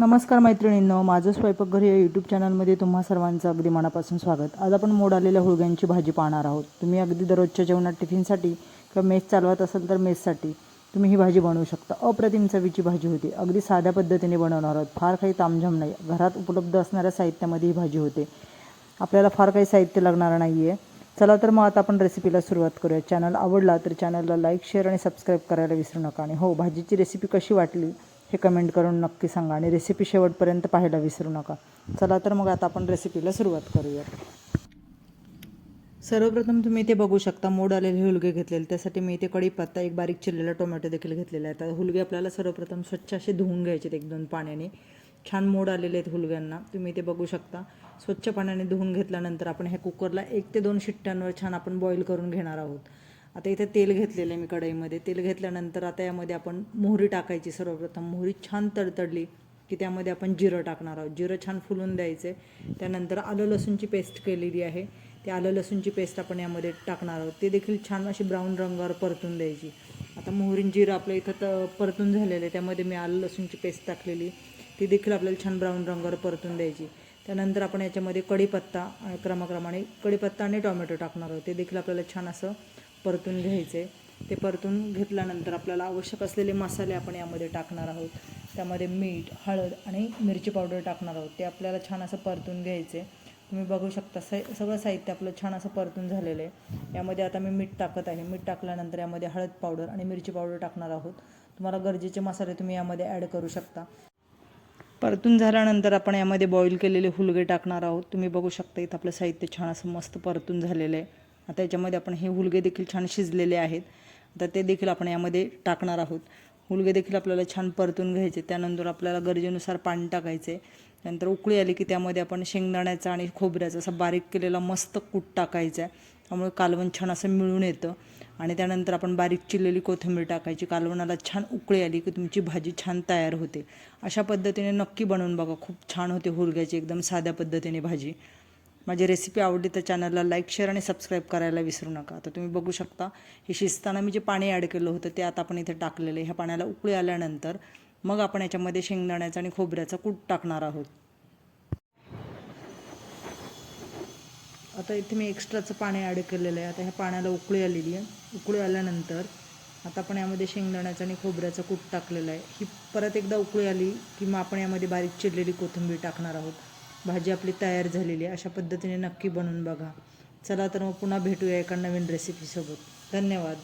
नमस्कार मैत्रिणींनो माझं स्वयंपाकघर या यूट्यूब चॅनलमध्ये तुम्हा सर्वांचं अगदी मनापासून स्वागत. आज आपण मोड आलेल्या हुळग्यांची भाजी पाहणार आहोत. तुम्ही अगदी दररोजच्या जेवणात टिफिनसाठी किंवा मेस चालवत असाल तर मेससाठी तुम्ही ही भाजी बनवू शकता. अप्रतिम चवीची भाजी होती. अगदी साध्या पद्धतीने बनवणार आहोत. फार काही तामझाम नाही. घरात उपलब्ध असणाऱ्या साहित्यामध्ये ही भाजी होते. आपल्याला फार काही साहित्य लागणार नाही आहे चला तर मग आता आपण रेसिपीला सुरुवात करूया. चॅनल आवडला तर चॅनलला लाईक शेअर आणि सबस्क्राईब करायला विसरू नका. आणि हो भाजीची रेसिपी कशी वाटली? हे कमेंट करून नक्की सांगा आणि रेसिपी शेवटपर्यंत पाहायला विसरू नका. चला तर मग आता आपण रेसिपीला सुरुवात करूया सर्वप्रथम तुम्ही इथे बघू शकता मोड आलेले हुलगे घेतलेले. त्यासाठी मी इथे कढीपत्ता एक बारीक चिरलेला टोमॅटो देखील घेतलेला आहे. आता हुलगे आपल्याला सर्वप्रथम स्वच्छ असे धुवून घ्यायचे आहेत एक दोन पाण्याने. छान मोड आलेले आहेत हुलग्यांना. तुम्ही इथे बघू शकता स्वच्छ पाण्याने धुवून घेतल्यानंतर आपण ह्या कुकरला एक ते दोन शिट्ट्यांवर छान आपण बॉईल करून घेणार आहोत. आता इथे तेल घेतलेलं आहे मी कढईमध्ये. तेल घेतल्यानंतर आता यामध्ये आपण मोहरी टाकायची सर्वप्रथम. मोहरी छान तडतडली की त्यामध्ये आपण जिरं टाकणार आहोत. जिरं छान फुलून द्यायचे. त्यानंतर आलं लसूणची पेस्ट केलेली आहे. ते आलं लसूणची पेस्ट आपण यामध्ये टाकणार आहोत. ते देखील छान अशी ब्राऊन रंगावर परतून द्यायची. आता मोहरीन जिरं आपलं इथं तर परतून झालेलं आहे. त्यामध्ये मी आलं लसूणची पेस्ट टाकलेली. ती देखील आपल्याला छान ब्राऊन रंगावर परतून द्यायची. त्यानंतर आपण याच्यामध्ये कढीपत्ता क्रमाक्रमाने कढीपत्ता आणि टोमॅटो टाकणार आहोत. ते देखील आपल्याला छान असं परतून घ्यायचे. ते परतून घेतल्यानंतर आपल्याला आवश्यक असलेले मसाले आपण यामध्ये टाकणार आहोत. त्यामध्ये मीठ हळद आणि मिरची पावडर टाकणार आहोत. ते आपल्याला छान असं परतून घ्यायचे. तुम्ही बघू शकता सा सगळं साहित्य आपलं छान असं परतून झालेलं आहे. यामध्ये आता मी मीठ टाकत आहे. मीठ टाकल्यानंतर यामध्ये हळद पावडर आणि मिरची पावडर टाकणार आहोत. तुम्हाला गरजेचे मसाले तुम्ही यामध्ये ॲड करू शकता. परतून झाल्यानंतर आपण यामध्ये बॉईल केलेले हुलगे टाकणार आहोत. तुम्ही बघू शकता इथं आपलं साहित्य छान असं मस्त परतून झालेलं आहे. आता याच्यामध्ये आपण हे हुलगे देखील छान शिजलेले आहेत. आता ते देखील आपण यामध्ये टाकणार आहोत. हुलगे देखील आपल्याला छान परतून घ्यायचे. त्यानंतर आपल्याला गरजेनुसार पाणी टाकायचे. नंतर उकळी आली की त्यामध्ये आपण शेंगदाण्याचा आणि खोबऱ्याचा असा बारीक केलेला मस्त कूट टाकायचा आहे. त्यामुळे कालवण छान असं मिळून येतं. आणि त्यानंतर आपण बारीक चिरलेली कोथिंबीर टाकायची. कालवणाला छान उकळी आली की तुमची भाजी छान तयार होते. अशा पद्धतीने नक्की बनवून बघा. खूप छान होते हुलग्याची एकदम साध्या पद्धतीने भाजी. माझी रेसिपी आवडली तर चॅनलला लाईक शेअर आणि सबस्क्राईब करायला विसरू नका. आता तुम्ही बघू शकता हे शिजताना मी जे पाणी ॲड केलं होतं ते आता आपण इथे टाकलेलं आहे. ह्या पाण्याला उकळी आल्यानंतर मग आपण याच्यामध्ये शेंगदाण्याचा आणि खोबऱ्याचा कूट टाकणार आहोत. आता इथे मी एक्स्ट्राचं पाणी ॲड केलेलं आहे. आता ह्या पाण्याला उकळी आलेली आहे. उकळी आल्यानंतर आता आपण यामध्ये शेंगदाण्याचं आणि खोबऱ्याचं कूट टाकलेलं आहे. ही परत एकदा उकळी आली की मग आपण यामध्ये बारीक चिरलेली कोथिंबीर टाकणार आहोत. भाजी आपली तयार झालेली आहे. अशा पद्धतीने नक्की बनवून बघा. चला तर मग पुन्हा भेटूया एका नवीन रेसिपीसोबत धन्यवाद.